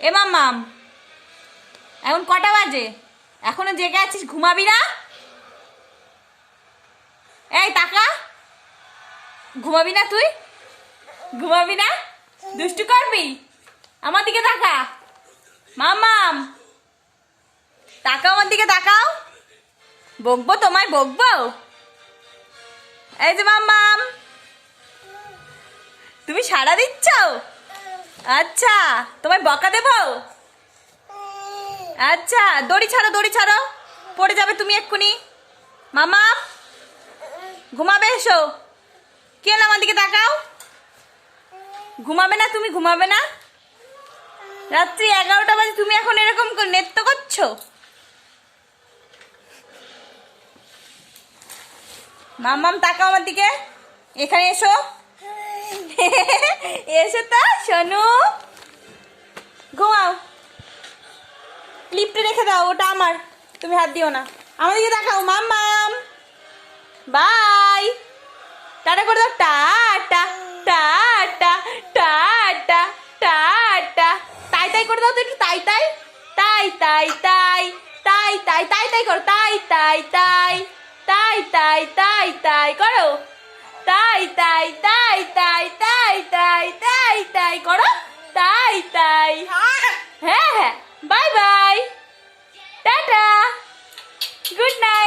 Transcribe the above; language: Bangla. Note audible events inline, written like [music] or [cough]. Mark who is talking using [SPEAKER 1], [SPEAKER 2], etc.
[SPEAKER 1] এ মাম্মাম এখন কটা বাজে? এখনও জেগে আছিস? ঘুমাবি না? এই টাকা, ঘুমাবি না তুই? ঘুমাবি না? দুষ্টু করবি? আমার দিকে তাকা। মাম্মাম তাকাও আমার দিকে, তাকাও। বকবো তোমায়, বকবো। এই যে মাম্মাম তুমি সাড়া দিচ্ছ? আচ্ছা তোমায় বকা দেবো? আচ্ছা দড়ি ছাড়ো দড়ি ছাড়ো। পড়ে যাবে তুমি এক্ষুনি। মামা, ঘুমাবে এসো। কে এলো আমার দিকে তাকাও? ঘুমাবে না তুমি, ঘুমাবে না? রাত্রি এগারোটা বাজে, তুমি এখন এরকম নৃত্য করছ? মাম্মাম তাকাও আমার দিকে। এখানে এসো। [laughs] এসো তো? শোনো ঘুমাও ক্লিপটা রেখে দাও ওটা আমার তুমি হাত দিও না আমার দিকে দেখাও মাম মাম বাই টাটা করে দাও টাটা টাটা টাটা টাটা তাই তাই করে দাও তো একটু তাই তাই তাই তাই তাই তাই তাই তাই তাই করো তাই তাই তাই তাই তাই তাই তাই করো তাই তাই তাই তাই তাই তাই তাই তাই করো তাই তাই। হ্যাঁ। হ্যাঁ bye bye. Tata. Good night.